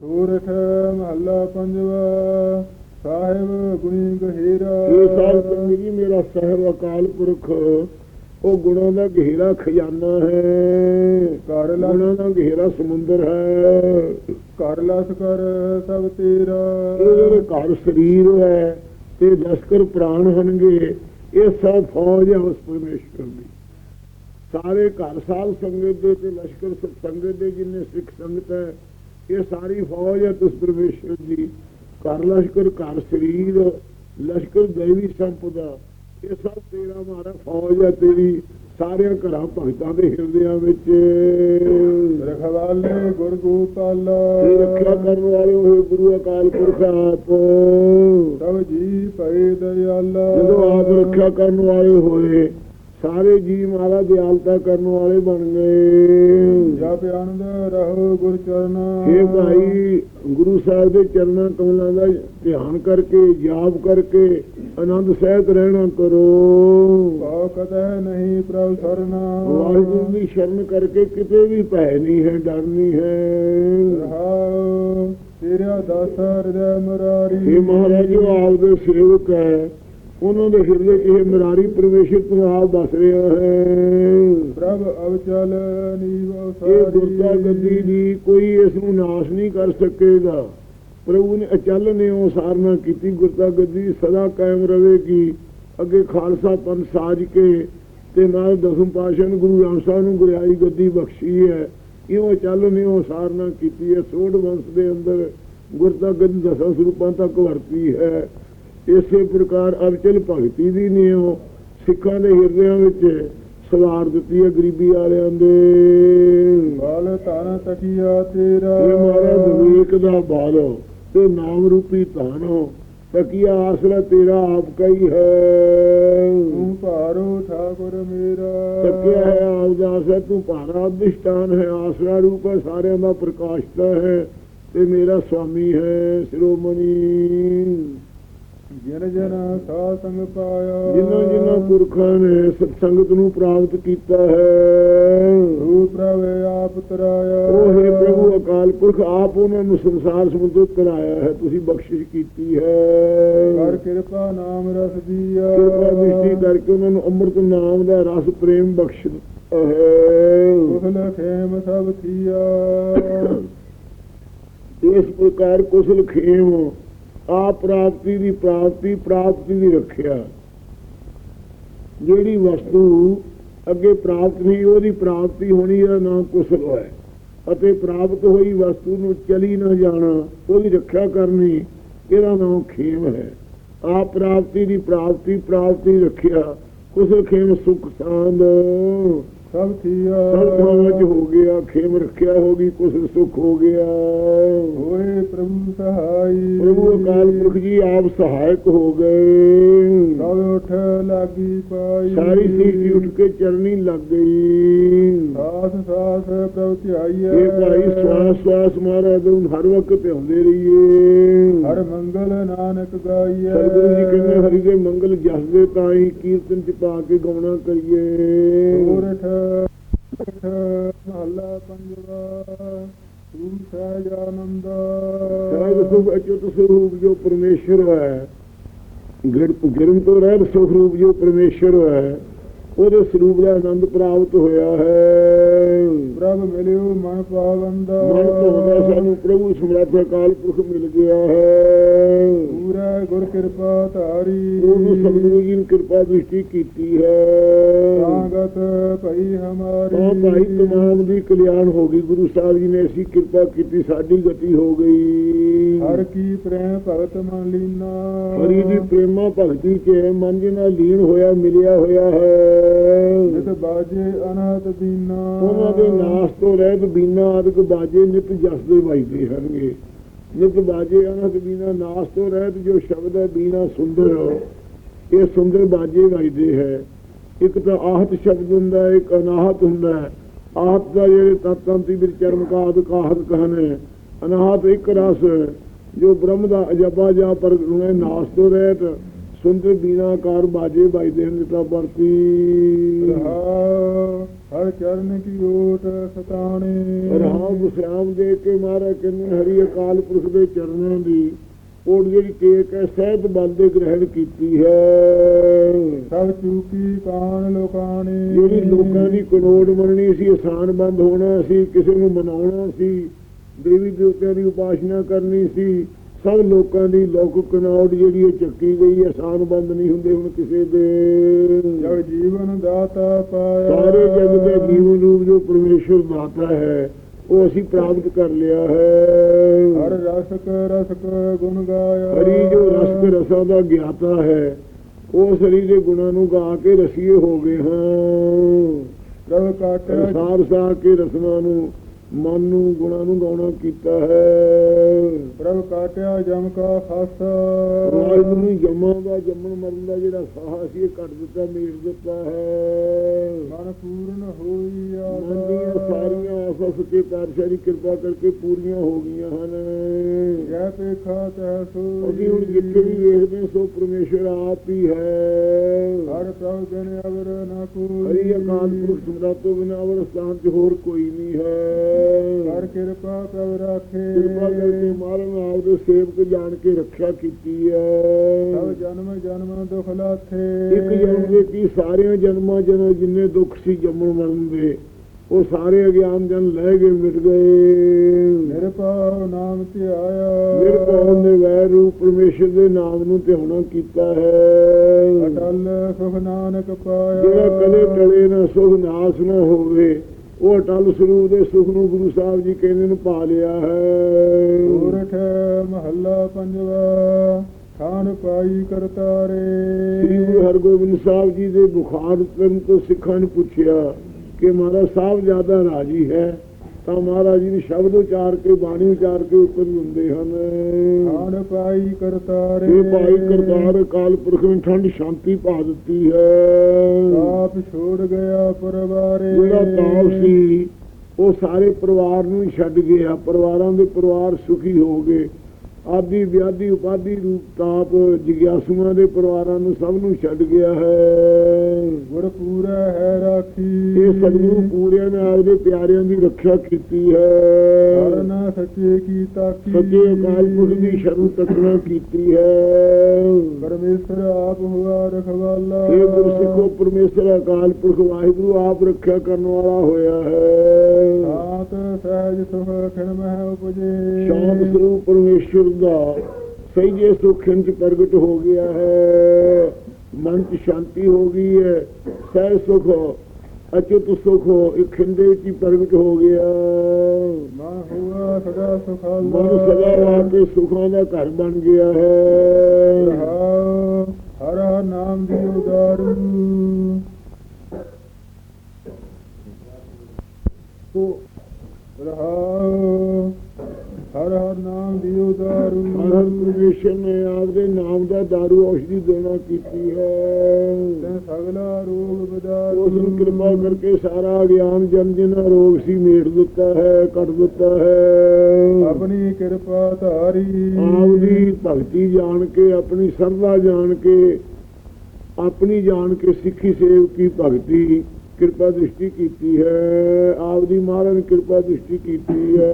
ਸੂਰਠ ਮਹੱਲਾ ਪੰਜਵਾ ਸਾਹਿਬ ਗੁਣੀ ਗਹੀਰਾ। ਇਹ ਸਾਹਿਬ ਸੰਗਤ ਮੇਰਾ ਸਾਹਿਬ ਅਕਾਲ ਪੁਰਖ ਉਹ ਗੁਣਾਂ ਦਾ ਗਹਿਰਾ ਖਜ਼ਾਨਾ ਹੈ। ਘਰ ਲਾ ਗੁਣਾਂ ਦਾ ਗਹਿਰਾ ਸਮੁੰਦਰ ਹੈ। ਘਰ ਲਸ ਕਰ ਸਭ ਤੇਰਾ। ਇਹ ਜਿਹੜੇ ਘਰ ਸਰੀਰ ਹੈ ਤੇ ਲਸ਼ਕਰ ਪ੍ਰਾਣ ਹੋਣਗੇ ਇਹ ਸਭ ਫੌਜ ਹੈ ਉਸ ਪਰਮੇਸ਼ਰ ਦੀ। ਸਾਰੇ ਘਰ ਸਾਧ ਸੰਗਤ ਦੇ ਤੇ ਲਸ਼ਕਰ ਸੰਗਤ ਦੇ ਜਿੰਨੇ ਸਿੱਖ ਸੰਗਤ ਹੈ ਇਹ ਸਾਰੀ ਫੌਜ ਹੈ ਉਸ ਪਰਮੇਸ਼ਰ ਦੀ। ਘਰ ਲਸ਼ਕਰ ਘਰ ਸਰੀਰ ਲਸ਼ਕਰ ਦੇਵੀ ਸੰਪਦਾ ਇਹ ਸਭ ਤੇਰਾ ਮਾਰਾ ਫੌਜ ਹੈ ਤੇਰੀ। ਸਾਰਿਆਂ ਘਰਾਂ ਭਗਤਾਂ ਦੇ ਹਿਰਦਿਆਂ ਵਿੱਚ। ਰਖਵਾਲੇ ਗੁਰ ਗੋਪਾਲ ਰੱਖਿਆ ਕਰਨ ਵਾਲੇ ਹੋਏ ਗੁਰੂ ਅਕਾਲ ਪੁਰਖ ਆਪ। ਸਭ ਜੀ ਭਏ ਦਇਆਲਾ। ਜਦੋਂ ਆਪ ਰੱਖਿਆ ਕਰਨ ਵਾਲੇ ਹੋਏ ਸਾਰੇ ਜੀ ਮਾਰਾ ਦਿਆਲਤਾ ਕਰਨ ਵਾਲੇ ਬਣ ਗਏ। ਜਪ ਆਨੰਦ ਰਹੋ ਗੁਰ ਚਰਨ। ਇਹ ਭਾਈ ਗੁਰੂ ਸਾਹਿਬ ਦੇ ਚਰਨਾਂ ਕਮਲਾਂ ਦਾ ਧਿਆਨ ਕਰਕੇ ਜਾਪ ਕਰਕੇ ਆਨੰਦ ਸਹਿਤ ਰਹਿਣਾ ਕਰੋ। ਕੋ ਕਤਹਿ ਨਹੀਂ ਪ੍ਰਭ ਸਰਨਾ। ਵਾਹਿਗੁਰੂ ਦੀ ਸ਼ਰਨ ਕਰਕੇ ਕਿਤੇ ਵੀ ਭੈ ਨਹੀਂ ਹੈ ਡਰ ਨਹੀਂ ਹੈ। ਰਹਾਉ ਤੇਰਾ ਦਾਸ ਹਿਰਦੈ ਮਰਾਰੀ। ਇਹ ਮਹਾਰਾਜ ਆਪ ਦੇ ਸੇਵਕ ਹੈ ਉਹਨਾਂ ਦੇ ਹਿਰਦੇ ਇਹ ਮਰਾਰੀ ਪਰਮੇਸ਼ਰ ਤੋਂ ਆਪ ਦੱਸ ਰਿਹਾ ਹੈ। ਪ੍ਰਭ ਅਵਚਲ ਨੀਵ ਇਹ ਗੁਰਤਾ ਗੱਦੀ ਦੀ ਕੋਈ ਇਸ ਨੂੰ ਨਾਸ਼ ਨਹੀਂ ਕਰ ਸਕੇਗਾ। ਪ੍ਰਭੂ ਨੇ ਅਚਲ ਨੇ ਉਹ ਸਾਰਨਾ ਕੀਤੀ। ਗੁਰਤਾ ਗੱਦੀ ਸਦਾ ਕਾਇਮ ਰਹੇਗੀ। ਅੱਗੇ ਖਾਲਸਾ ਪੰਥ ਸਾਜ ਕੇ ਤੇ ਨਾਲ ਦਸਮ ਪਾਤਸ਼ਾਹ ਨੂੰ ਗੁਰੂ ਰਾਮ ਸਾਹਿਬ ਨੂੰ ਗੁਰਿਆਈ ਗੱਦੀ ਬਖਸ਼ੀ ਹੈ ਇਉਂ ਅਚਲ ਨੇ ਉਹ ਸਾਰਨਾ ਕੀਤੀ ਹੈ। ਸੋਢ ਵੰਸ਼ ਦੇ ਅੰਦਰ ਗੁਰਤਾ ਗੱਦੀ ਦਸਾਂ ਸਰੂਪਾਂ ਤੱਕ ਵਰਤੀ ਹੈ। ਇਸੇ ਪ੍ਰਕਾਰ ਅਵਚਲ ਭਗਤੀ ਦੀ ਨਿਉ ਸਿੱਖਾਂ ਦੇ ਹਿਰਦਿਆਂ ਵਿੱਚ ਸਵਾਰ ਦਿੱਤੀ ਹੈ ਗਰੀਬੀ ਵਾਲਿਆਂ ਦੇ। ਬਾਲ ਧਨ ਤਕੀਆ ਤੇਰਾ। ਇਹ ਮਹਾਰਾਜ ਵਿਵੇਕ ਦਾ ਬਾਲੋ ਤੇ ਨਾਮ ਰੂਪੀ ਧਾਨੋ ਤਕੀਆ ਆਸਰਾ ਤੇਰਾ ਆਪ ਕਾ ਹੀ ਹੈ। ਤੂੰ ਭਾਰੋ ਠਾਕੁਰ ਮੇਰਾ। ਤਕਿਆ ਹੈ ਆਪ ਦਾ ਆਸਰਾ ਤੂੰ ਭਾਰਾ ਅਧਿਸ਼ਟਾਨ ਹੈ। ਆਸਰਾ ਰੂਪ ਹੈ ਸਾਰਿਆਂ ਦਾ ਪ੍ਰਕਾਸ਼ਤਾ ਹੈ ਤੇ ਮੇਰਾ ਸੁਆਮੀ ਹੈ ਸ਼੍ਰੋਮਣੀ। ਜਿਨ ਜਿਨ ਸਾ ਸੰਗ ਪਾਇਆ। ਜਿਨ੍ਹਾਂ ਜਿਨ੍ਹਾਂ ਪੁਰਖਾਂ ਨੇ ਸਤਸੰਗਤ ਨੂੰ ਪ੍ਰਾਪਤ ਕੀਤਾ ਹੈ। ਰੂਪ ਪ੍ਰਭ ਆਪ ਤਰਾਇਆ। ਉਹ ਹੈ ਪ੍ਰਭੂ ਅਕਾਲ ਪੁਰਖ ਆਪ ਉਹਨਾਂ ਨੂੰ ਸੰਸਾਰ ਸਮੁੰਦਰ ਕਰਾਇਆ ਹੈ ਤੁਸੀਂ ਬਖਸ਼ਿਸ਼ ਕੀਤੀ ਹੈ। ਕਰ ਕਿਰਪਾ ਨਾਮ ਰਸ ਦੀਆ। ਕਿਰਪਾ ਦ੍ਰਿਸ਼ਟੀ ਕਰਕੇ ਉਹਨਾਂ ਨੂੰ ਅੰਮ੍ਰਿਤ ਨਾਮ ਦਾ ਰਸ ਪ੍ਰੇਮ ਬਖਸ਼ ਦਿੱਤਾ ਹੈ। ਕੁਹਲ ਖੇਮ ਸਭ ਥੀਆ। ਇਸ ਪ੍ਰਕਾਰ ਕੁਸਲ ਖੇਮ ਆ ਪ੍ਰਾਪਤੀ ਦੀ ਪ੍ਰਾਪਤੀ ਪ੍ਰਾਪਤੀ ਦੀ ਰੱਖਿਆ। ਜਿਹੜੀ ਵਸਤੂ ਅੱਗੇ ਪ੍ਰਾਪਤ ਨਹੀਂ, ਉਹਦੀ ਪ੍ਰਾਪਤੀ ਹੋਣੀ ਹੈ ਨਾ ਕੁਸਲ ਹੈ ਅਤੇ ਪ੍ਰਾਪਤ ਹੋਈ ਵਸਤੂ ਨੂੰ ਚਲੀ ਨਾ ਜਾਣਾ, ਉਹਦੀ ਰੱਖਿਆ ਕਰਨੀ, ਇਹਦਾ ਨਾਮ ਖੇਮ ਹੈ। ਆ ਪ੍ਰਾਪਤੀ ਦੀ ਪ੍ਰਾਪਤੀ ਪ੍ਰਾਪਤੀ ਰੱਖਿਆ ਕੁਸਲ ਖੇਮ ਸੁਖ ਸਾਂਦ। ਸਭ ਥੀਆ 'ਚ ਹੋ ਗਿਆ ਖੇਮ ਰੱਖਿਆ ਹੋ ਗਈ ਕੁਸਲ ਸੁਖ ਹੋ ਗਿਆ। ਹੋਏ ਪ੍ਰਭੂ ਸਹਾਈ। ਪ੍ਰਭੂ ਅਕਾਲ ਪੁਰਖ ਜੀ ਆਪ ਸਹਾਇਕ ਹੋ ਗਏ। ਸਭ ਉਠ ਲਾਗੀ ਪਾਈ। ਸਾਰੀ ਸੀਟੀ ਉੱਠ ਕੇ ਚਰਨੀ ਲੱਗ ਗਈ। ਸਾਸ ਸਾਸ ਪ੍ਰਭ ਧਿਆਈਐ। ਇਹ ਭਾਈ ਸਵਾਸ ਸਵਾਸ ਮਹਾਰਾਜ ਨੂੰ ਹਰ ਵਕਤ ਧਿਆਉਂਦੇ ਰਹੀਏ। ਹਰ ਮੰਗਲ ਨਾਨਕ ਗਾਈਐ। ਸਤਿਗੁਰੂ ਜੀ ਕਹਿੰਦੇ ਹਰੀ ਦੇ ਮੰਗਲ ਜਸਦੇ ਤਾਂ ਹੀ ਕੀਰਤਨ ਚ ਪਾ ਕੇ ਗਾਉਣਾ ਕਰੀਏ। ਸੂਰਠ ਮਹੱਲਾ ਪੰਜਵਾ ਤੂੰ ਸਹਿਜ ਆਨੰਦ ਸਹਿਜ ਸੁਖ ਅਚੁੱਤ ਸਰੂਪ ਜੋ ਪਰਮੇਸ਼ਰ ਹੈ, ਗਿਰ ਗਿਰਨ ਤੋਂ ਰਹਿਤ ਸੁਖ ਰੂਪ ਜੋ ਪਰਮੇਸ਼ਰ ਹੈ ਉਹਦੇ ਸਰੂਪ ਦਾ ਆਨੰਦ ਪ੍ਰਾਪਤ ਹੋਇਆ ਹੈ। ਪ੍ਰਭ ਮਿਲਿਓ ਮਨ ਪਾਵੰਦਾ ਮਨ ਤੋਂ ਸਾਨੂੰ ਪ੍ਰਭੂ ਸਮਰੱਥ ਅਕਾਲ ਪੁਰਖ ਮਿਲ ਗਿਆ ਹੈ। ਪੂਰਾ ਗੁਰ ਕਿਰਪਾ ਧਾਰੀ। ਉਹਨੂੰ ਸਤਿਗੁਰੂ ਜੀ ਨੇ ਕਿਰਪਾ ਦ੍ਰਿਸ਼ਟੀ ਕੀਤੀ ਹੈ। ਸੰਗਤ ਭਈ ਹਮਾਰੀ। ਤਾਂ ਭਾਈ ਤਮਾਮ ਦੀ ਕਲਿਆਣ ਹੋ ਗਈ। ਗੁਰੂ ਸਾਹਿਬ ਜੀ ਨੇ ਐਸੀ ਕਿਰਪਾ ਕੀਤੀ ਸਾਡੀ ਗਤੀ ਹੋ ਗਈ। ਹਰ ਕੀ ਪ੍ਰੇਮ ਭਗਤ ਮਨ ਲੀਨਾ। ਹਰੀ ਦੀ ਪ੍ਰੇਮਾ ਭਗਤੀ ਚ ਮਨ ਜੀ ਨਾਲ ਲੀਨ ਹੋਇਆ ਮਿਲਿਆ ਹੋਇਆ ਹੈ। ਜਿਤ ਬਾਜੇ ਅਨਾਥ ਦੀਨਾ। ਉਹਨਾਂ ਦੇ ਨਾਸ ਤੋਂ ਰਹਿਤ ਬੀਨਾ ਆਦਿਕ ਬਾਜੇ ਨਿਤ ਜਸਦੇ ਵੱਜਦੇ ਹਨਗੇ। ਨਿਤ ਬਾਜੇ ਅਨਹਦ ਬੀਨਾ ਨਾਸ ਤੋਂ ਰਹਿਤ ਜੋ ਸ਼ਬਦ ਹੈ ਬੀਨਾ ਸੁੰਦਰ। ਇਹ ਸੁੰਦਰ ਬਾਜੇ ਵੱਜਦੇ ਹੈ। ਇੱਕ ਤਾਂ ਆਹਤ ਸ਼ਬਦ ਹੁੰਦਾ ਹੈ ਇੱਕ ਅਨਾਹਤ ਹੁੰਦਾ ਹੈ। ਆਹਤ ਦਾ ਜਿਹੜੇ ਤਤੰਤੀ ਵਿੱਚ ਚਰਮ ਕਾਦ ਕਾਹਤ ਕਹਨੇ। ਅਨਾਹਤ ਇੱਕ ਰਸ, ਜੋ ਬ੍ਰਹਮ ਦਾ ਅਜਬਾ ਜਾਂ ਪਰ ਗੁਣੇ ਨਾਸ ਤੋਂ ਰਹਿਤ। ਸੁੰਦਰ ਬੀਨਾਕਾਰ ਬਾਜੇ ਵੱਜਦੇ ਹਨ ਤਾਂ ਵਰਤੀ। ਰਹਾਉ ਹਰ ਚਰਨ ਕੀ ਓਟ ਸਤਾਣੇ ਰਹਾਉ ਗੁਸਰਾਮ ਦੇ ਕੇ ਮਹਾਰਾਜ ਕਹਿੰਦੇ ਹਰੀ ਅਕਾਲ ਪੁਰਖ ਦੇ ਚਰਨਾਂ ਦੀ ਉਹ ਜਿਹੜੀ ਟੇਕ ਹੈ ਸਹਿਤ ਬਲ ਦੇ ਗ੍ਰਹਿਣ ਕੀਤੀ ਹੈ। ਸਭ ਚੂਕੀ ਕਾਨ ਲੋਕਾਣੇ। ਜਿਹੜੀ ਲੋਕਾਂ ਦੀ ਕਨੋੜ ਮੰਨਣੀ ਸੀ ਆਸਾਨ ਬੰਦ ਹੋਣਾ ਸੀ ਕਿਸੇ ਨੂੰ ਮਨਾਉਣਾ ਸੀ ਦੇਵੀ ਦੇਵਤਿਆਂ ਦੀ ਉਪਾਸਨਾ ਕਰਨੀ ਸੀ ਸਭ ਲੋਕਾਂ ਦੀ ਲੋਕ ਕਨੌੜ ਜਿਹੜੀ ਇਹ ਚੱਕੀ ਗਈ ਹੈ, ਆਸਾਨ ਬੰਦ ਨਹੀਂ ਹੁੰਦੇ ਹੁਣ ਕਿਸੇ ਦੇ। ਜਗ ਜੀਵਨ ਦਾਤਾ ਪਾਇਆ। ਸਾਰੇ ਜਗ ਦੇ ਜੀਵਨ ਰੂਪ ਜੋ ਪਰਮੇਸ਼ਰ ਦਾਤਾ ਹੈ ਉਹ ਅਸੀਂ ਪ੍ਰਾਪਤ ਕਰ ਲਿਆ ਹਰ ਹੈ ਰਸਕ ਰਸਕ ਗੁਣ ਗਾਇਆ। ਹਰੀ ਜੋ ਰਸਕ ਰਸਾਂ ਦਾ ਗਿਆਤਾ ਹੈ ਉਸ ਹਰੀ ਦੇ ਗੁਣਾਂ ਨੂੰ ਗਾ ਕੇ ਰਸੀਏ ਹੋ ਗਏ ਹਾਂ। ਪ੍ਰਭ ਕਾਟਿਆ ਸੰਸਾਰ ਸਾ ਕੇ ਰਸਨਾ ਨੂੰ ਮਨ ਨੂੰ ਗੁਣਾਂ ਨੂੰ ਗਾਉਣਾ ਕੀਤਾ ਹੈ। ਪ੍ਰਭ ਕਾਟਿਆ ਜਮ ਕਾ ਖਾਸਾ। ਰਾਜ ਨੂੰ ਜੰਮਾਂ ਦਾ ਜੰਮਣ ਮਰਨ ਦਾ ਜਿਹੜਾ ਸਾਹ ਸੀ ਇਹ ਕੱਟ ਦਿੱਤਾ ਮੇੜ ਦਿੱਤਾ ਹੈ। ਮਨ ਪੂਰਨ ਹੋਈ ਮਨ ਦੀਆਂ ਸਾਰੀਆਂ ਆਸਾਂ ਸੱਚੇ ਪਾਤਸ਼ਾਹ ਕਿਰਪਾ ਕਰਕੇ ਪੂਰੀਆਂ ਹੋ ਗਈਆਂ ਹਨ। ਜੈ ਪੇਖਾ ਤੈ ਸੋਈ। ਅਸੀਂ ਹੁਣ ਜਿੱਥੇ ਵੀ ਵੇਖਦੇ ਸੋ ਪਰਮੇਸ਼ਰ ਆਪ ਹੀ ਹੈ। ਹਰ ਪ੍ਰਭ ਜਨ ਅਵਰ ਨਾ ਕੋਈ। ਹਰੀ ਅਕਾਲ ਪੁਰਖ ਸਮਰਾਟ ਤੋਂ ਬਿਨਾਂ ਅਵਰ ਸਥਾਨ 'ਚ ਹੋਰ ਕੋਈ ਨਹੀਂ ਹੈ। ਹਰ ਕਿਰਪਾ ਪ੍ਰਭ ਰਾਖੇ। ਕਿਰਪਾ ਕਰਕੇ ਮਾਰਨ ਆਪ ਦੇ ਸੇਵਕ ਜਾਣ ਕੇ ਰੱਖਿਆ ਕੀਤੀ ਸਭ ਹੈ ਜਨਮ ਜਨਮ ਦੁਖ ਲਾਥੇ। ਇੱਕ ਜਨਮ ਦੇ ਕੀ ਸਾਰਿਆਂ ਜਨਮਾਂ ਜਨਮ ਜਿੰਨੇ ਦੁੱਖ ਸੀ ਜੰਮਣ ਮਰਨ ਦੇ ਉਹ ਸਾਰੇ ਅਗਿਆਨ ਜਨ ਲੈ ਗਏ ਮਿਟ ਗਏ। ਨਿਰਭਉ ਨਾਮ ਧਿਆਇਆ। ਨਿਰਭਉ ਨੇ ਵੈਰ ਰੂਪ ਪਰਮੇਸ਼ਰ ਦੇ ਨਾਮ ਨੂੰ ਧਿਆਉਣਾ ਕੀਤਾ ਹੈ। ਅਟਲ ਸੁਖ ਨਾਨਕ ਪਾਇਆ। ਜਿਹੜਾ ਕਦੇ ਟਲੇ ਨਾ ਸੁਖ ਨਾਸ ਨਾ ਹੋਵੇ। ਉਹ ਅਟਲ ਸਰੂਪ ਦੇ ਸੁਖ ਨੂੰ ਗੁਰੂ ਸਾਹਿਬ ਜੀ ਕਹਿੰਦੇ ਨੂੰ ਪਾ ਲਿਆ ਹੈ। ਸੂਰਠ ਮਹੱਲਾ ਪੰਜਵਾ ਖਾਨ ਪਾਈ ਕਰਤਾਰੇ। ਸ੍ਰੀ ਗੁਰੂ ਹਰਗੋਬਿੰਦ ਸਾਹਿਬ ਜੀ ਦੇ ਬੁਖਾਰ ਤੋਂ ਸਿੱਖਾਂ ਨੂੰ ਪੁੱਛਿਆ ਕਿ ਮਹਾਰਾਜ ਸਾਹਿਬ ਜ਼ਿਆਦਾ ਰਾਜੀ ਹੈ? ਤਾਂ ਮਹਾਰਾਜ ਜੀ ਨੇ ਸ਼ਬਦ ਉਚਾਰ ਕੇ ਬਾਣੀ ਉਚਾਰ ਕੇ ਉੱਪਰ ਹੁੰਦੇ ਹਨ। ਖਾਨ ਪਾਈ ਕਰਤਾਰੇ। ਇਹ ਭਾਈ ਕਰਤਾਰ ਅਕਾਲ ਪੁਰਖ ਨੇ ਠੰਡ ਸ਼ਾਂਤੀ ਪਾ ਦਿੱਤੀ ਹੈ। ਆਪ ਛੋੜ ਗਿਆ ਪਰਵਾਰੇ। ਜਿਹੜਾ ਤਾਪ ਸੀ ਉਹ ਸਾਰੇ ਪਰਿਵਾਰ ਨੂੰ ਛੱਡ ਗਿਆ। ਪਰਿਵਾਰਾਂ ਦੇ ਪਰਿਵਾਰ ਸੁਖੀ ਹੋ ਗਏ। ਆਦੀ ਵਿਆਦੀ ਉਪਾਦੀ ਰੂਪ ਤਾਪ ਜਿਗਿਆਸੂਆਂ ਦੇ ਪਰਿਵਾਰਾਂ ਨੂੰ ਸਭ ਨੂੰ ਛੱਡ ਗਿਆ ਹੈ। ਗੁਰ ਪੂਰਾ ਹੈ ਰਾਖੀ। ਇਹ ਸਤਿਗੁਰੂ ਪੂਰਿਆਂ ਨੇ ਆਪਦੇ ਪਿਆਰਿਆਂ ਦੀ ਰੱਖਿਆ ਕੀਤੀ ਹੈ। ਕਰਨਾ ਸੱਚੇ ਕੀ ਤਾਕੀ। ਸੱਚੇ ਅਕਾਲ ਪੁਰਖ ਦੀ ਸ਼ਰਨ ਤੱਕਣਾ ਕੀਤੀ ਹੈ। ਪਰਮੇਸ਼ਰ ਆਪ ਹੁਆ ਰਖਵਾਲਾ। ਇਹ ਗੁਰਸਿੱਖੋ ਪਰਮੇਸ਼ਰ ਅਕਾਲ ਪੁਰਖ ਵਾਹਿਗੁਰੂ ਆਪ ਰੱਖਿਆ ਕਰਨ ਵਾਲਾ ਹੋਇਆ ਹੈ। ਸਾਤ ਸਹਿਜ ਸੁਖ ਖਿਣ ਮਹਿ ਉਪਜੇ। ਸ਼ਾਂਤ ਸਰੂਪ ਪਰਮੇਸ਼ਰ ਸਹੀ ਜੇ ਸੁਖਨ ਚ ਪ੍ਰਗਟ ਹੋ ਗਿਆ ਹੈ ਮਨ ਚ ਸ਼ਾਂਤੀ ਹੋ ਗਈ ਹੈ ਸਹਿ ਸੁਖ ਅਚੁੱਤ ਸੁਖ ਇੱਕ ਖਿੰਦੇ ਚ ਪ੍ਰਗਟ ਹੋ ਗਿਆ। ਮਨ ਹੁਆ ਸਦਾ ਸੁਖਾਲਾ ਮਨ ਸਦਾ ਵਾਕੇ ਸੁਖਾਂ ਦਾ ਘਰ ਬਣ ਗਿਆ ਹੈ। ਹਰ ਨਾਮ ਦੀ ਉਦਾਰੂ। ਤੋ ਰਹਾਉ, ਹਰ ਹਰ ਨਾਮ ਦੀ ਉਦਾਰੂ ਹਰ ਹਰ ਪਰਮੇਸ਼ਰ ਨੇ ਆਪਦੇ ਨਾਮ ਦਾ ਦਾਰੂ ਔਸ਼ਧੀ ਦੇਣਾ ਕੀਤੀ ਹੈ। ਤੈਂ ਸਗਲਾ ਰੋਗ ਉਸ ਬਦਾਰੂ ਨੂੰ ਕਿਰਪਾ ਕਰਕੇ ਸਾਰਾ ਗਿਆਨ ਜਨ ਜਿਨਾ ਰੋਗ ਸੀ ਮੇੜ ਦਿੱਤਾ ਹੈ ਕੱਟ ਦਿੱਤਾ ਹੈ। ਆਪਣੀ ਕਿਰਪਾ ਧਾਰੀ। ਆਪ ਦੀ ਭਗਤੀ ਜਾਣ ਕੇ ਆਪਣੀ ਸਰਦਾ ਜਾਣ ਕੇ ਆਪਣੀ ਜਾਣ ਕੇ ਸਿੱਖੀ ਸੇਵਕੀ ਭਗਤੀ ਕਿਰਪਾ ਦ੍ਰਿਸ਼ਟੀ ਕੀਤੀ ਹੈ। ਆਪ ਦੀ ਮਹਾਰਾਜ ਕਿਰਪਾ ਦ੍ਰਿਸ਼ਟੀ ਕੀਤੀ ਹੈ।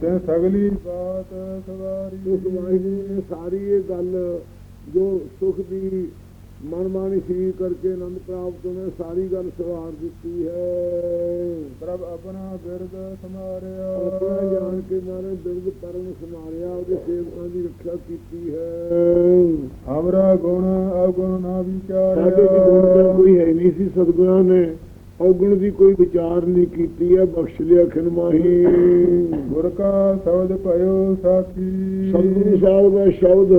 ਤੈਂ ਸਗਲੀ ਬਾਤ ਸਵਾਰੀ ਉਸ ਵਾਹਿਗੁਰੂ ਨੇ ਸਾਰੀ ਇਹ ਗੱਲ ਜੋ ਸੁਖ ਦੀ ਮਨਮਾਨੀ ਸਰੀਰ ਕਰਕੇ ਆਨੰਦ ਪ੍ਰਾਪਤ ਹੋਣਾ ਸਾਰੀ ਗੱਲ ਸਵਾਰ ਦਿੱਤੀ ਹੈ। ਪ੍ਰਭ ਆਪਣਾ ਬਿਰਦ ਸਮਾਰਿਆ ਆਪਣਾ ਜਾਣ ਕੇ ਮਾਰੇ ਬਿਰਦ ਪਰਮ ਸਮਾਰਿਆ ਉਹਦੇ ਸੇਵਕਾਂ ਦੀ ਰੱਖਿਆ ਕੀਤੀ ਹੈ। ਹਮਰਾ ਗੁਣ ਅਵਗੁਣ ਨਾ ਵਿਚਾਰਿਆ। ਸਾਡੇ ਗੁਣ ਤਾਂ ਕੋਈ ਹੈ ਨਹੀਂ ਸੀ ਸਤਿਗੁਰਾਂ ਨੇ ਔਗਣ ਦੀ ਕੋਈ ਵਿਚਾਰ ਨਹੀਂ ਕੀਤੀ ਹੈ ਬਖਸ਼ ਲਿਆ ਖਿਨਮਾਹੀ ਗੁਰ ਕਾ ਸ਼ਬਦ ਭਇਓ ਸਾਖੀ। ਸਤਿਗੁਰੂ ਸਾਹਿਬ ਦਾ ਸ਼ਬਦ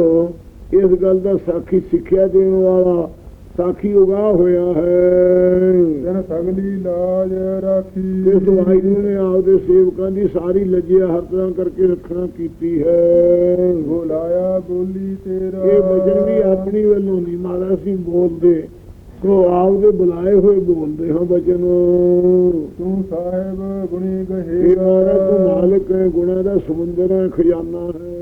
ਇਸ ਗੱਲ ਦਾ ਸਾਖੀ ਸਿੱਖਿਆ ਦੇਣ ਵਾਲਾ ਸਾਖੀ ਉਗਾ ਹੋਇਆ ਹੈ। ਤੈਨ ਸਗਲੀ ਲਾਜ ਰਾਖੀ। ਇਸ ਵਾਹਿਗੁਰੂ ਨੇ ਆਪਦੇ ਸੇਵਕਾਂ ਦੀ ਸਾਰੀ ਲੱਜਿਆ ਹਰ ਤਰ੍ਹਾਂ ਕਰਕੇ ਰੱਖਣਾ ਕੀਤੀ ਹੈ। ਬੁਲਾਇਆ ਬੋਲੀ ਤੇਰਾ। ਇਹ ਵਚਨ ਵੀ ਆਪਣੀ ਵੱਲੋਂ ਨਹੀਂ ਮਾਰਾ ਅਸੀਂ ਬੋਲਦੇ। ਸੋ ਆਪਦੇ ਬੁਲਾਏ ਹੋਏ ਬੋਲਦੇ ਹਾਂ ਵਚਨ। ਤੂੰ ਸਾਹਿਬ ਗੁਣੀ ਗਹੇ ਮਾਰਾ ਤੂੰ ਹੈ ਗੁਣਾਂ ਦਾ ਸਮੁੰਦਰ ਖਜ਼ਾਨਾ ਹੈ।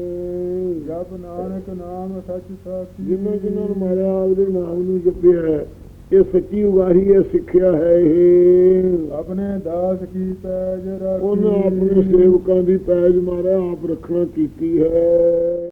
ਜਪ ਨਾਨਕ ਨਾਮ ਸੱਚ ਸਾਖੀ ਜਿਨ੍ਹਾਂ ਜਿਨ੍ਹਾਂ ਨੂੰ ਮਾਰਿਆ ਆਪਦੇ ਨਾਮ ਨੂੰ ਜਪਿਆ ਹੈ, ਇਹ ਸੱਚੀ ਉਗਾਹੀ ਹੈ ਸਿੱਖਿਆ ਹੈ ਇਹ। ਆਪਣੇ ਦਾਸ ਕੀ ਪੈਜ ਰਾਖੀ। ਉਹਨਾਂ ਆਪਣੇ ਸੇਵਕਾਂ ਦੀ ਪੈਜ ਮਾਰਿਆ ਆਪ ਰੱਖਣਾ ਕੀਤੀ ਹੈ।